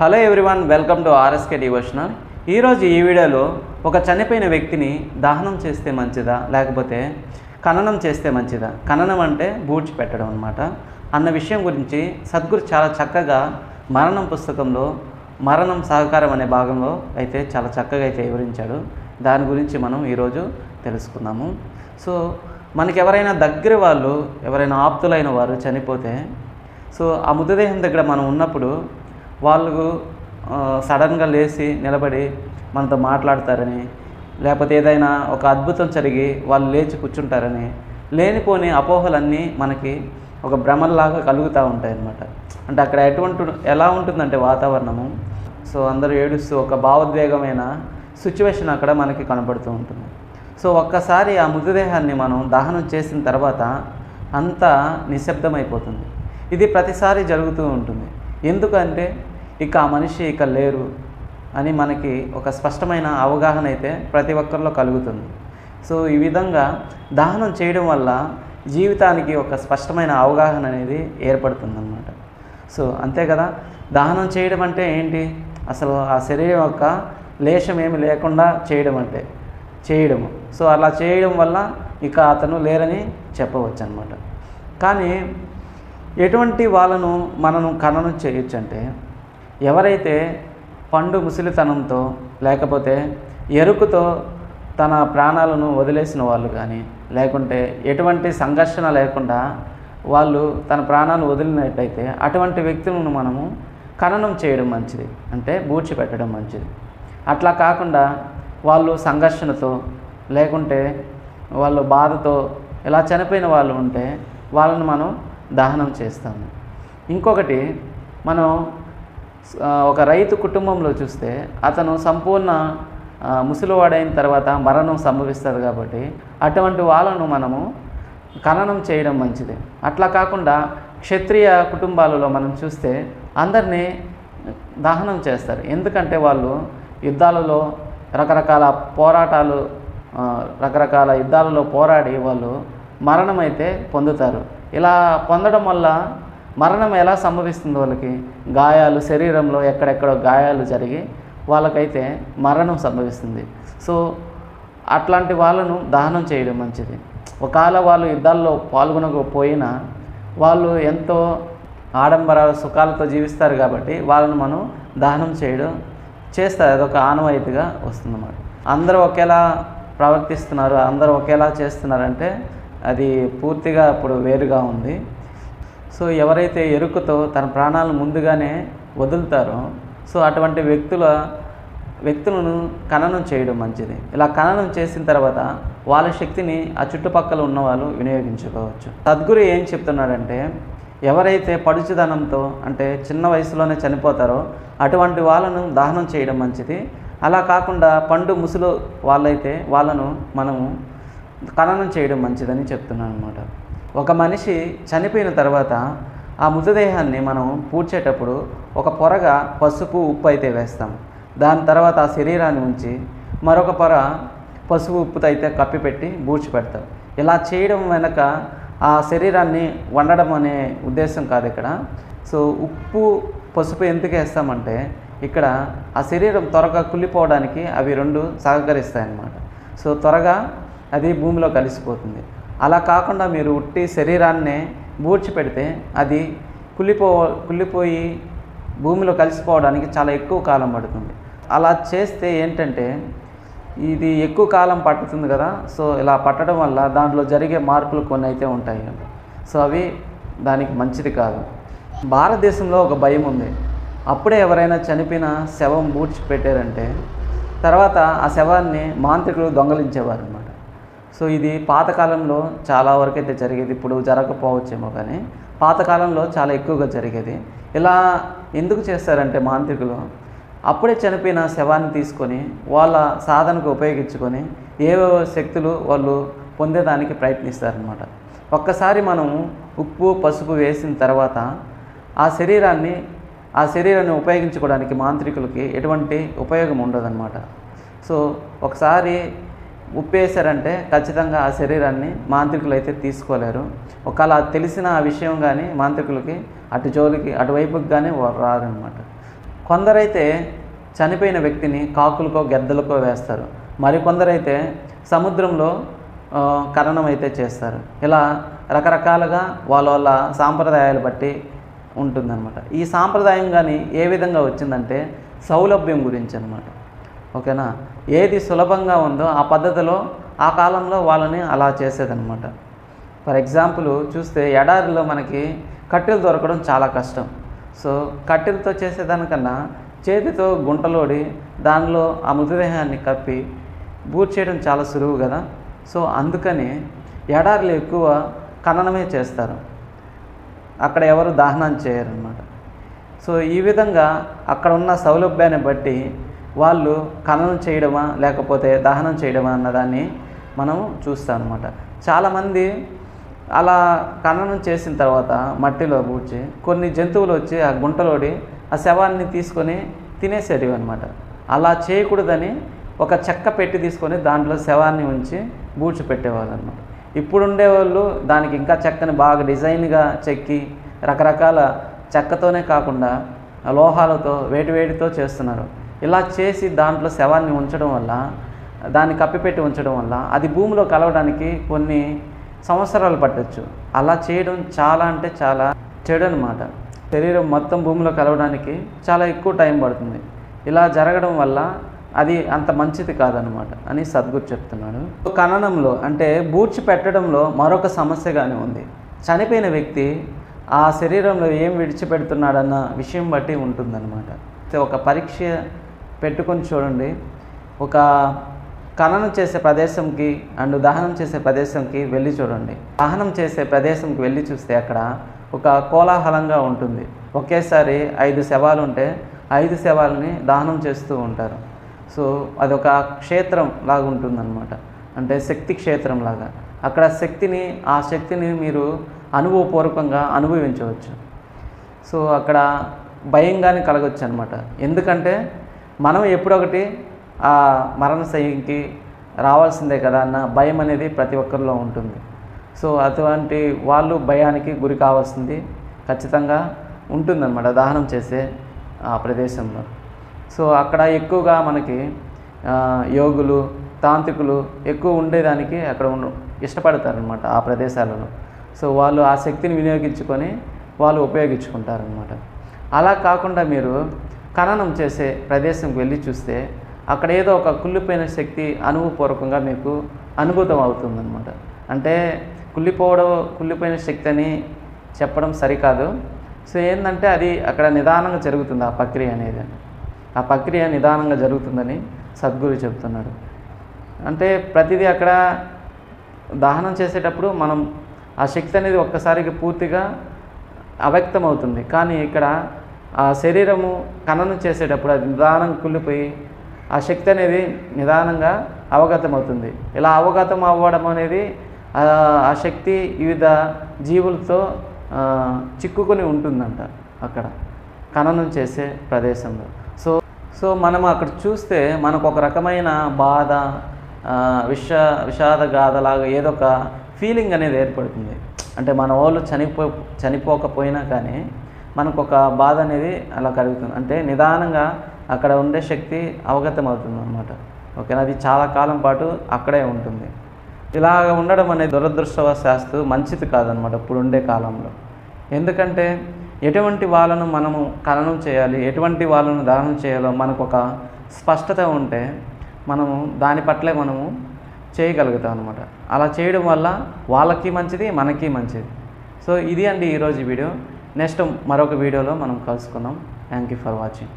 Hello everyone welcome to RSK devotional. ఈరోజు ఈ వీడియోలో ఒక చనిపోయిన వ్యక్తిని దహనం చేస్తే మంచిదా లేకపోతే ఖననం చేస్తే మంచిదా? ఖననం అంటే బూడ్చి పెట్టడం అనమాట అన్న విషయం గురించి సద్గురు చాలా చక్కగా మరణం పుస్తకంలో మరణం సహకారం అనే భాగంలో అయితే చాలా చక్కగా అయితే వివరించాడు. దాని గురించి మనం ఈరోజు తెలుసుకుందాము. సో మనకి ఎవరైనా దగ్గర వాళ్ళు ఎవరైనా ఆప్తులైన వారు చనిపోతే సో ఆ మృతదేహం దగ్గర మనం ఉన్నప్పుడు వాళ్ళు సడన్గా లేచి నిలబడి మనతో మాట్లాడతారని లేకపోతే ఏదైనా ఒక అద్భుతం జరిగి వాళ్ళు లేచి కూర్చుంటారని లేనిపోని అపోహలన్నీ మనకి ఒక భ్రమల్లాగా కలుగుతూ ఉంటాయి అన్నమాట అంటే అక్కడ ఎటువంటి ఎలా ఉంటుందంటే వాతావరణము? సో అందరూ ఏడుస్తూ ఒక భావోద్వేగమైన సిచ్యువేషన్ అక్కడ మనకి కనబడుతూ ఉంటుంది. సో ఒక్కసారి ఆ మృతదేహాన్ని మనం దహనం చేసిన తర్వాత అంతా నిశ్శబ్దమైపోతుంది. ఇది ప్రతిసారి జరుగుతూ ఉంటుంది. ఎందుకంటే ఇక ఆ మనిషి ఇక లేరు అని మనకి ఒక స్పష్టమైన అవగాహన అయితే ప్రతి ఒక్కరిలో కలుగుతుంది. సో ఈ విధంగా దహనం చేయడం వల్ల జీవితానికి ఒక స్పష్టమైన అవగాహన అనేది ఏర్పడుతుందన్నమాట. సో అంతే కదా? దహనం చేయడం అంటే ఏంటి? అసలు ఆ శరీరం యొక్క లేశం ఏమి లేకుండా చేయడం అంటే చేయడము. సో అలా చేయడం వల్ల ఇక అతను లేరని చెప్పవచ్చు అనమాట కానీ ఎటువంటి వాళ్ళను మనను ఖననం చేయొచ్చు అంటే ఎవరైతే పండు ముసలితనంతో లేకపోతే ఎరుకుతో తన ప్రాణాలను వదిలేసిన వాళ్ళు కానీ లేకుంటే ఎటువంటి సంఘర్షణ లేకుండా వాళ్ళు తన ప్రాణాలు వదిలినట్టయితే అటువంటి వ్యక్తులను మనము ఖననం చేయడం మంచిది. అంటే బూడ్చి పెట్టడం మంచిది. అట్లా కాకుండా వాళ్ళు సంఘర్షణతో లేకుంటే వాళ్ళు బాధతో ఇలా చనిపోయిన వాళ్ళు ఉంటే వాళ్ళని మనం దహనం చేస్తాము. ఇంకొకటి మనం ఒక రైతు కుటుంబంలో చూస్తే అతను సంపూర్ణ ముసలివాడైన తర్వాత మరణం సంభవిస్తుంది కాబట్టి అటువంటి వాళ్ళను మనము ఖననం చేయడం మంచిది. అట్లా కాకుండా క్షత్రియ కుటుంబాలలో మనం చూస్తే అందరినీ దహనం చేస్తారు. ఎందుకంటే వాళ్ళు యుద్ధాలలో రకరకాల పోరాటాలు రకరకాల యుద్ధాలలో పోరాడి వాళ్ళు మరణం అయితే పొందుతారు. ఇలా పొందడం వల్ల మరణం ఎలా సంభవిస్తుంది వాళ్ళకి? గాయాలు శరీరంలో ఎక్కడెక్కడో గాయాలు జరిగి వాళ్ళకైతే మరణం సంభవిస్తుంది. సో అట్లాంటి వాళ్ళను దహనం చేయడం మంచిది. ఒకవేళ వాళ్ళు యుద్ధాల్లో పాల్గొనకపోయినా వాళ్ళు ఎంతో ఆడంబర సుఖాలతో జీవిస్తారు కాబట్టి వాళ్ళను మనం దహనం చేయడం చేస్తారు. అదొక ఆనవాయితీగా వస్తుందన్నమాట. అందరూ ఒకేలా ప్రవర్తిస్తున్నారు అందరూ ఒకేలా చేస్తున్నారంటే అది పూర్తిగా ఇప్పుడు వేరుగా ఉంది. సో ఎవరైతే ఎరుకతో తన ప్రాణాలను ముందుగానే వదులుతారో సో అటువంటి వ్యక్తుల వ్యక్తులను ఖననం చేయడం మంచిది. ఇలా ఖననం చేసిన తర్వాత వాళ్ళ శక్తిని ఆ చుట్టుపక్కల ఉన్న వాళ్ళు వినియోగించుకోవచ్చు. సద్గురు ఏం చెప్తున్నాడంటే ఎవరైతే పడుచుదనంతో అంటే చిన్న వయసులోనే చనిపోతారో అటువంటి వాళ్ళను దహనం చేయడం మంచిది. అలా కాకుండా పండు ముసులు వాళ్ళైతే వాళ్ళను మనము ఖననం చేయడం మంచిదని చెప్తున్నాను అనమాట ఒక మనిషి చనిపోయిన తర్వాత ఆ మృతదేహాన్ని మనం పూడ్చేటప్పుడు ఒక పొరగా పసుపు ఉప్పు అయితే వేస్తాం. దాని తర్వాత ఆ శరీరాన్ని ఉంచి మరొక పొర పసుపు ఉప్పుతో అయితే కప్పిపెట్టి బూడ్చి పెడతాం ఇలా చేయడం వెనక ఆ శరీరాన్ని వండడం అనే ఉద్దేశం కాదు ఇక్కడ. సో ఉప్పు పసుపు ఎందుకు వేస్తామంటే ఇక్కడ ఆ శరీరం త్వరగా కుళ్ళిపోవడానికి అవి రెండు సహకరిస్తాయి అన్నమాట సో త్వరగా అది భూమిలో కలిసిపోతుంది. అలా కాకుండా మీరు ఉట్టి శరీరాన్నే బూడ్చి పెడితే అది కుళ్ళిపో కుళ్ళిపోయి భూమిలో కలిసిపోవడానికి చాలా ఎక్కువ కాలం పడుతుంది. అలా చేస్తే ఏంటంటే ఇది ఎక్కువ కాలం పట్టుతుంది కదా సో ఇలా పట్టడం వల్ల దాంట్లో జరిగే మార్పులు కొన్ని అయితే ఉంటాయి. సో అవి దానికి మంచిది కాదు. భారతదేశంలో ఒక భయం ఉంది. అప్పుడే ఎవరైనా చనిపోయిన శవం బూడ్చి పెట్టారంటే తర్వాత ఆ శవాన్ని మాంత్రికులు దొంగలించేవారు సో ఇది పాతకాలంలో చాలా వరకు అయితే జరిగేది. ఇప్పుడు జరగకపోవచ్చేమో కానీ పాతకాలంలో చాలా ఎక్కువగా జరిగేది. ఇలా ఎందుకు చేస్తారంటే మాంత్రికులు అప్పుడే చనిపోయిన శవాన్ని తీసుకొని వాళ్ళ సాధనకు ఉపయోగించుకొని ఏవేవో శక్తులు వాళ్ళు పొందేదానికి ప్రయత్నిస్తారనమాట ఒక్కసారి మనం ఉప్పు పసుపు వేసిన తర్వాత ఆ శరీరాన్ని ఆ శరీరాన్ని ఉపయోగించుకోవడానికి మాంత్రికులకి ఎటువంటి ఉపయోగం ఉండదన్నమాట. సో ఒకసారి ఉప్పేశారంటే ఖచ్చితంగా ఆ శరీరాన్ని మాంత్రికులు అయితే తీసుకోలేరు. ఒకవేళ తెలిసిన ఆ విషయం కానీ మాంత్రికులకి అటు జోలికి అటువైపుకి కానీ రారనమాట కొందరైతే చనిపోయిన వ్యక్తిని కాకులకో గెద్దలకో వేస్తారు. మరికొందరైతే సముద్రంలో కరణం అయితే చేస్తారు. ఇలా రకరకాలుగా వాళ్ళ వాళ్ళ సాంప్రదాయాలు బట్టి ఉంటుందన్నమాట. ఈ సాంప్రదాయం కానీ ఏ విధంగా వచ్చిందంటే సౌలభ్యం గురించి అనమాట ఓకేనా? ఏది సులభంగా ఉందో ఆ పద్ధతిలో ఆ కాలంలో వాళ్ళని అలా చేసేదనమాట ఫర్ ఎగ్జాంపుల్ చూస్తే ఎడారిలో మనకి కట్టెలు దొరకడం చాలా కష్టం. సో కట్టెలతో చేసేదానికన్నా చేతితో గుంటలోడి దానిలో ఆ మృతదేహాన్ని కప్పి బూట్ చేయడం చాలా సులువు కదా? సో అందుకని ఎడారిలో ఎక్కువ ఖననమే చేస్తారు. అక్కడ ఎవరు దహనం చేయరన్నమాట. సో ఈ విధంగా అక్కడ ఉన్న సౌలభ్యాన్ని బట్టి వాళ్ళు ఖననం చేయడమా లేకపోతే దహనం చేయడమా అన్నదాన్ని మనం చూస్తాం అనమాట చాలామంది అలా ఖననం చేసిన తర్వాత మట్టిలో పూడ్చి కొన్ని జంతువులు వచ్చి ఆ గుంటలోడి ఆ శవాన్ని తీసుకొని తినేసేటివి అనమాట అలా చేయకూడదని ఒక చెక్క పెట్టి తీసుకొని దాంట్లో శవాన్ని ఉంచి బూడ్చి పెట్టేవాళ్ళు అనమాట ఇప్పుడు ఉండేవాళ్ళు దానికి ఇంకా చెక్కని బాగా డిజైన్గా చెక్కి రకరకాల చెక్కతోనే కాకుండా లోహాలతో వేటి వేడితో చేస్తున్నారు. ఇలా చేసి దాంట్లో శవాన్ని ఉంచడం వల్ల దాన్ని కప్పిపెట్టి ఉంచడం వల్ల అది భూమిలో కలవడానికి కొన్ని సంవత్సరాలు పట్టచ్చు. అలా చేయడం చాలా అంటే చాలా చెడు అనమాట శరీరం మొత్తం భూమిలో కలవడానికి చాలా ఎక్కువ టైం పడుతుంది. ఇలా జరగడం వల్ల అది అంత మంచిది కాదనమాట అని సద్గురు చెప్తున్నాడు. ఖననంలో అంటే బూడ్చి పెట్టడంలో మరొక సమస్యగానే ఉంది. చనిపోయిన వ్యక్తి ఆ శరీరంలో ఏం విడిచిపెడుతున్నాడన్న విషయం బట్టి ఉంటుందన్నమాట. ఒక పరీక్ష పెట్టుకొని చూడండి. ఒక ఖననం చేసే ప్రదేశంకి అండ్ దహనం చేసే ప్రదేశంకి వెళ్ళి చూడండి. దహనం చేసే ప్రదేశంకి వెళ్ళి చూస్తే అక్కడ ఒక కోలాహలంగా ఉంటుంది. ఒకేసారి ఐదు శవాలు ఉంటే ఐదు శవాలని దహనం చేస్తూ ఉంటారు. సో అదొక క్షేత్రం లాగా ఉంటుందన్నమాట. అంటే శక్తి క్షేత్రం లాగా. అక్కడ శక్తిని ఆ శక్తిని మీరు అనుభవపూర్వకంగా అనుభవించవచ్చు. సో అక్కడ భయంగానే కలగొచ్చు అనమాట ఎందుకంటే మనం ఎప్పుడొకటి ఆ మరణ రావాల్సిందే కదా అన్న భయం అనేది ప్రతి ఒక్కరిలో ఉంటుంది. సో అటువంటి వాళ్ళు భయానికి గురి కావాల్సింది ఖచ్చితంగా ఉంటుందన్నమాట దహనం చేసే ఆ ప్రదేశంలో. సో అక్కడ ఎక్కువగా మనకి యోగులు తాంత్రికులు ఎక్కువ ఉండేదానికి అక్కడ ఇష్టపడతారనమాట ఆ ప్రదేశాలలో. సో వాళ్ళు ఆ శక్తిని వినియోగించుకొని వాళ్ళు ఉపయోగించుకుంటారనమాట అలా కాకుండా మీరు ఖననం చేసే ప్రదేశంకి వెళ్ళి చూస్తే అక్కడ ఏదో ఒక కుళ్ళిపోయిన శక్తి అనుభవపూర్వకంగా మీకు అనుభూతం అవుతుందన్నమాట అంటే కుళ్ళిపోవడం కుళ్ళిపోయిన శక్తి అని చెప్పడం సరికాదు. సో ఏంటంటే అది అక్కడ నిదానంగా జరుగుతుంది ఆ ప్రక్రియ అనేది. ఆ ప్రక్రియ నిదానంగా జరుగుతుందని సద్గురు చెప్తున్నాడు అంటే ప్రతిదీ అక్కడ దహనం చేసేటప్పుడు మనం ఆ శక్తి అనేది ఒక్కసారికి పూర్తిగా అవ్యక్తం అవుతుంది కానీ ఇక్కడ ఆ శరీరము ఖననం చేసేటప్పుడు అది నిదానం కుళ్ళిపోయి ఆ శక్తి అనేది నిదానంగా అవగతమవుతుంది. ఇలా అవగతం అవ్వడం అనేది ఆ శక్తి వివిధ జీవులతో చిక్కుకొని ఉంటుందంట అక్కడ ఖననం చేసే ప్రదేశంలో. సో సో మనం అక్కడ చూస్తే మనకు ఒక రకమైన బాధ విష విషాద గాథలాగా ఏదో ఒక ఫీలింగ్ అనేది ఏర్పడుతుంది. అంటే మన వాళ్ళు చనిపో చనిపోకపోయినా కానీ మనకు ఒక బాధ అనేది అలా కలుగుతుంది. అంటే నిదానంగా అక్కడ ఉండే శక్తి అవగతం అవుతుంది అనమాట ఓకేనా? అది చాలా కాలం పాటు అక్కడే ఉంటుంది. ఇలాగ ఉండడం అనేది దురదృష్టవశాస్తు మంచిది కాదనమాట ఇప్పుడు ఉండే కాలంలో. ఎందుకంటే ఎటువంటి వాళ్ళను మనము ఖననం చేయాలి ఎటువంటి వాళ్ళను దహనం చేయాలో మనకు ఒక స్పష్టత ఉంటే మనము దాని పట్లే మనము చేయగలుగుతాం అనమాట అలా చేయడం వల్ల వాళ్ళకి మంచిది మనకి మంచిది. సో ఇది అండి ఈరోజు వీడియో. నెక్స్ట్ మరొక వీడియోలో మనం కలుసుకుందాం. Thank you for watching